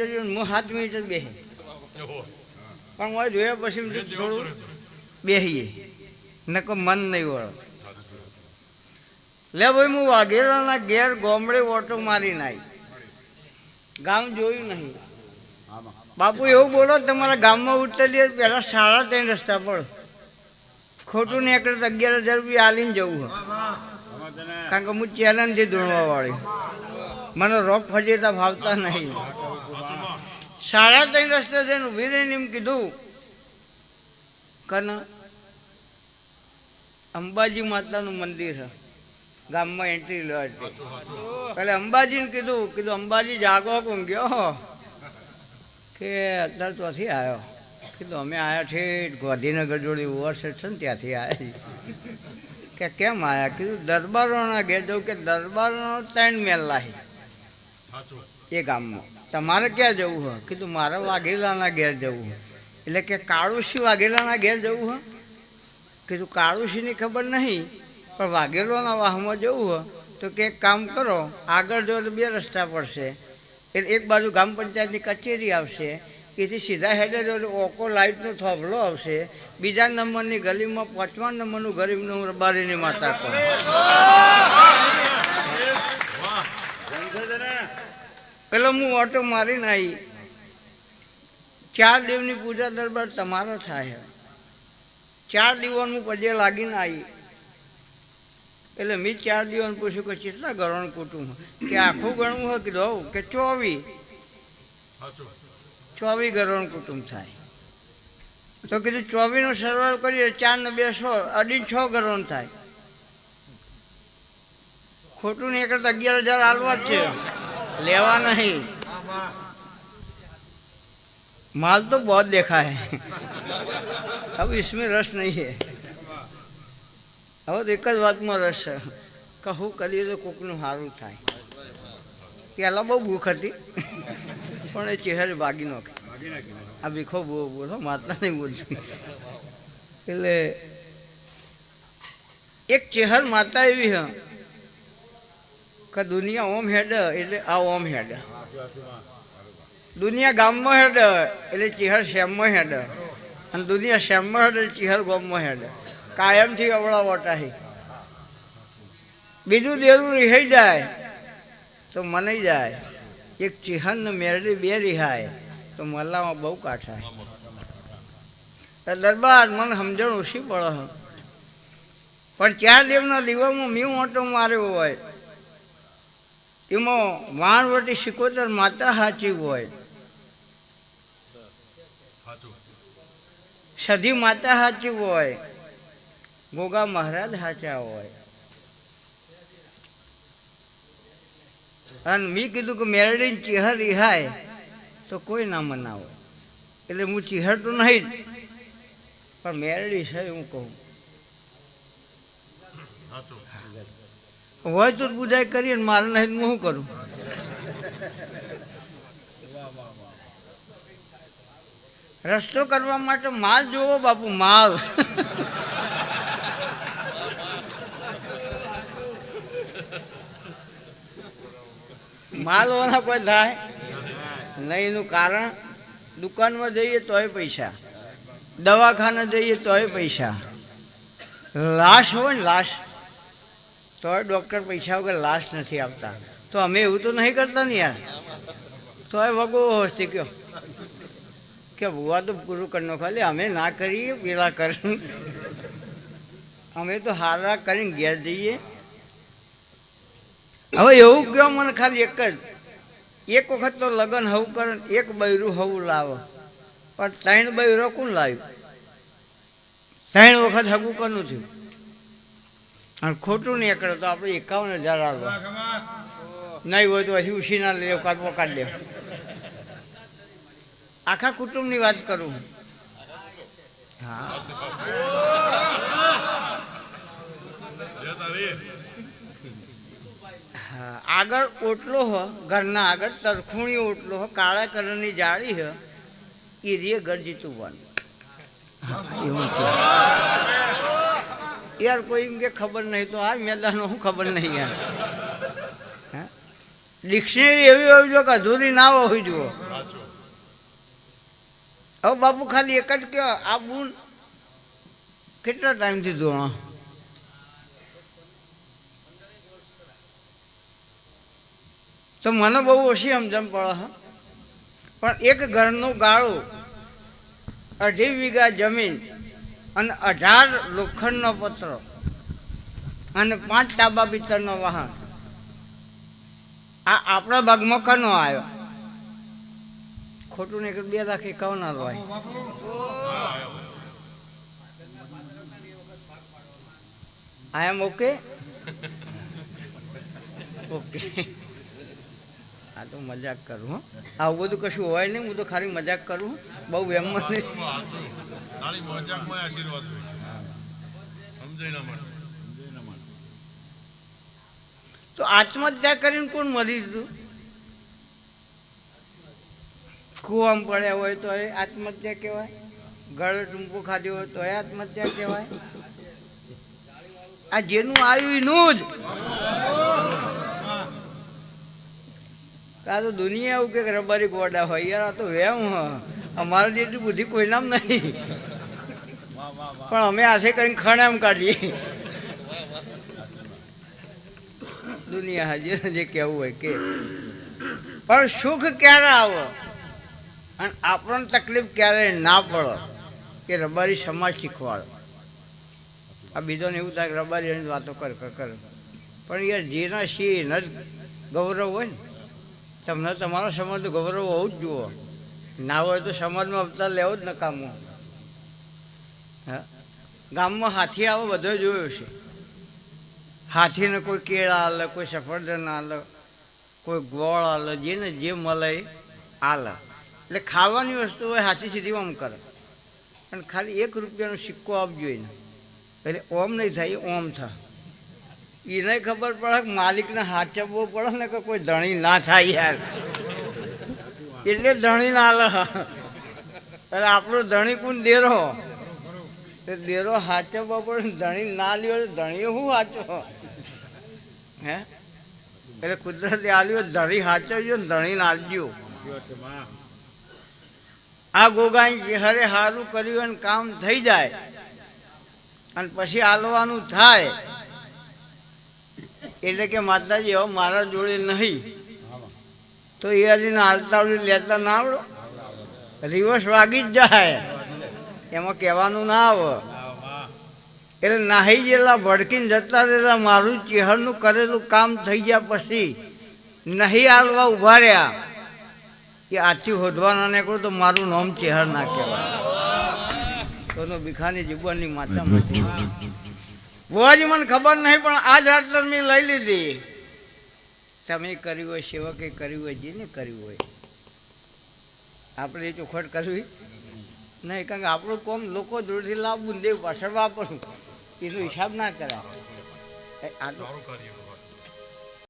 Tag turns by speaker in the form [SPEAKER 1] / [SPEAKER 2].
[SPEAKER 1] હું સાત મિનિટ જ પણ હું જોયા પછી થોડું બેહીએ. નકો મન નહીં વળો. લે ભાઈ, હું વાઘેલાના ઘેર ગોમડે ઓટો મારી આવી ગામ જોયું નહીં. બાપુ, એવું બોલો તમારા ગામમાં ઉતરીએ પહેલાં સાડા ત્રણ રસ્તા પર. ખોટું નીકળે તો અગિયાર હજાર રૂપિયા આલીને જવું કારણ કે હું ચેલેન્જથી ધૂણવા વાળી મને રોગ ફજેતા ભાવતા નહીં. સાડા ત્રણ રસ્તે છે ઊભી રહીને એમ કીધું કન અંબાજી માતાનું મંદિર છે. ગામમાં એન્ટ્રી લો એટલે અંબાજીને કીધું કીધું અંબાજી જાગો કોણ ગયો? કે અત્યારે ત્યાંથી આવ્યો. કીધું અમે આવ્યા છે ગાંધીનગર જોડે ઓવરસેટ છે ને ત્યાંથી આવ્યા કે કેમ આવ્યા? કીધું દરબારોના ઘેર જવું કે દરબારોનો ત્રણ મેલ લાહી. એ ગામમાં. તમારે ક્યાં જવું હોય કીધું, મારે વાઘેલાના ઘેર જવું હોય એટલે કે કાળુસી વાઘેલાના ઘેર જવું હોય કીધું કાળુસીની ખબર નહીં, પણ વાઘેલોના વાહમાં જવું હોય તો કે કામ કરો, આગળ જો તો બે રસ્તા પડશે. એટલે એક બાજુ ગ્રામ પંચાયતની કચેરી આવશે, એથી સીધા હેડે જો ઓકો લાઇટનો થોભલો આવશે, બીજા નંબરની ગલીમાં પાંચમા નંબરનું ગરીબનું રબારીની માતા કહો પેલો હું ઓટો મારીને આવી ચાર દેવની પૂજા દરબાર તમારો થાય. ચાર દિવસ હું પજે લાગીને આવી એટલે મેં ચાર દિવસ પૂછ્યું કે કેટલા ગરણ કુટુંબ કે આખું ગણવું હોય કે દઉં કે ચોવીસ ચોવીસ ગરણ કુટુંબ થાય. તો કીધું, ચોવીનો સરવાળો કરીએ ચાર ને બે સો અઢી છ ગરણ થાય. ખોટું નહીં કરતા અગિયાર હજાર હાલવા જ છે. લેવા નહીં माल तो बहुत देखा है अब इसमें रस नहीं है હવે તો એક જ વાતમાં રસ છે કહું કરીએ તો કોકનું સારું થાય પહેલાં બહુ ભૂખ હતી પણ એ ચહેરે ભાગી નાખે આ ભીખો બહુ બોલો માતા નહીં બોલતી એટલે એક ચહેર માતા એવી હ કે દુનિયા ઓમ હેડ, એટલે આ ઓમ હેડ. દુનિયા ગામમાં હેડ, એટલે ચિહર શ્યામમાં હેડ. અને દુનિયા શ્યામમાં હેડ, એટલે ચિહર ગામમાં હેડ. કાયમથી અવળા વટાહી બીજું દેરું રિહાઈ જાય, તો મને જાય. એક ચિહન મેરડી બે રિહાય તો મલ્લામાં બહુ કાઠાય દરબાર મને સમજણ ઓછી પડે પણ ચાર દેવના દીવામાં મી ઓટો માર્યો હોય એમાં વાણવટી સિકોતર માતા સાચી હોય. સધી માતા સાચી હોય. ગોગા મહારાજ સાચા હોય. અને મેં કીધું કે મેરડીને ચિહર રિહાય, તો કોઈ ના મનાવો. એટલે હું ચિહર તો નહીં જ, પણ મેરડી છે હું કહું. હોય તો બુધાઈ કરીએ ને મારે નહીં હું કરું? રસ્તો કરવા માટે માલ જોવો બાપુ, માલ. માલ હોવાના કોઈ થાય? નહીં એનું કારણ? દુકાનમાં જઈએ તોય પૈસા. દવાખાને જઈએ તોય પૈસા. લાશ હોય ને લાશ. તોય ડૉક્ટર પૈસા વગર લાશ નથી આપતા તો અમે એવું તો નહીં કરતા ને યાર. તોય વગો હોસ્તી કયો. કે ભૂવા તો પૂરું કરનો ખાલી અમે ના કરીએ, પેલા કર. અમે તો હારા કરીને ઘેર જઈએ. હવે એવું કહો મને ખાલી એક જ. એક વખત તો લગ્ન હવું કરે એક બૈરું હવું લાવો. પણ ત્રણ બૈરો કોણ લાવ્યું? ત્રણ વખત હગું કરનું થયું? અને ખોટું નીકળે તો આપણે એકાવન હજાર આવવા નહીં હોય તો પછી ઉછીના લે કાઢવો કાઢી દેવું આખા કુટુંબની વાત કરું. હું. આગળ ઓટલો હો ઘરના આગળ તરખુણી ઓટલો હો કાળા કલરની જાળી હ એ રે ઘર બન. એવું. યાર કોઈ કે ખબર નહીં તો આ મેદાનો હું ખબર નહીં યાર? ડિક્શનરી એવી હોવી જોઈએ કે અધૂરી ના હોવી જુઓ. હવે બાપુ ખાલી એક જ કહો આ બુન કેટલા ટાઈમથી ધોણો તો મને બહુ ઓછી સમજણ પડે, હા. પણ એક ઘરનું ગાળું અઢી વીઘા જમીન અને અઢાર લોખંડનો પત્રો અને પાંચ તાબા પિત્તરનો વાહન. આ આપણા ભાગમાં કનો આવ્યો? ખોટું ને બે લાખ એકાવન હોય. I am okay okay. આ તો મજાક કરું હો. આવું બધું કશું હોય નહીં હું તો ખાલી મજાક કરું બહુ એમ નહીં.
[SPEAKER 2] ખાલી મજાકમાં આશીર્વાદ
[SPEAKER 1] તો આત્મહત્યા કરીને કોણ મરી દીધું કૂવામાં પડ્યા હોય તો એ આત્મહત્યા કહેવાય. ગળે ટૂંકો ખાધ્યો હોય તો એ આત્મહત્યા કહેવાય. આ જેનું આવ્યું એનું જ. આ તો દુનિયા એવું કે રબારી ગોડા હોય. યાર, આ તો વેમ અમારા જેટલી બુદ્ધિ કોઈનામ નહીં પણ અમે આશે કરીને ખણ એમ કાઢીએ. દુનિયા હાજર જે કહેવું હોય કે. પણ સુખ ક્યારે આવો? અને આપણને તકલીફ ક્યારે ના પડો કે રબારી સમાજ શીખવાડો. આ બીજોને એવું થાય કે રબારી વાતો કર કર પણ યાર, જેના શી એના જ ગૌરવ હોય ને. તમને તમારો સમાજ ગૌરવ હોવું જ જુઓ. ના હોય તો સમાજમાં અવતાર લેવો જ નકામો. ગામમાં હાથી આવે, બધો જોયો છે. હાથીને કોઈ કેળા આલે, કોઈ સફરજન આલે, કોઈ ગોળ આલે, જેને જે મળે આલે. એટલે ખાવાની વસ્તુ હોય, હાથી સીધી ઓમ કરે. અને ખાલી એક રૂપિયાનો સિક્કો આપજો એને. એટલે ઓમ નહીં થાય ઓમ થાય. એને ખબર પડે કે માલિકને હાચવવો પડે ને કે કોઈ ધણી ના થાય યાર. એટલે ધણી ના લે. એટલે આપણો ધણી કોણ દેરો? એ દેરો હાચવવો પડે ધણી ના લ્યો ધણી શું હાચવો? હે? એટલે કુદરતે આલ્યો ધણી હાચવજો ને ધણી નાલજો આ ગોગાઈ હરે સારું કર્યું અને કામ થઈ જાય. અને પછી આલવાનું થાય. એટલે કે માતાજી, હવે મારા જોડે નહીં. તો એ હજી હાલતા લેતા ના આવડો. રિવર્સ વાગી જ જાય. એમાં કહેવાનું ના આવે. એટલે નાહી જેલા ભડકીને જતા રહેલા, મારું ચેહરનું કરેલું કામ થઈ ગયા પછી નહીં હાલવા ઊભા રહ્યા. એ આથી હોદવાના નીકળું તો મારું નામ ચેહર ના કહેવાય. તો ભીખાની જીવનની માતા બુવાજી મને ખબર નહીં, પણ આ જ રાત મેં લઈ લીધી. તમે કર્યું હોય, સેવકે કર્યું હોય, જેને કર્યું હોય. આપણે એ ચોખવટ કરવી? નહીં, કારણ કે આપણું કોમ લોકો જોડેથી લાવવું દેવું પાછળ વાપરવું એનો હિસાબ ના કરાય. આ તો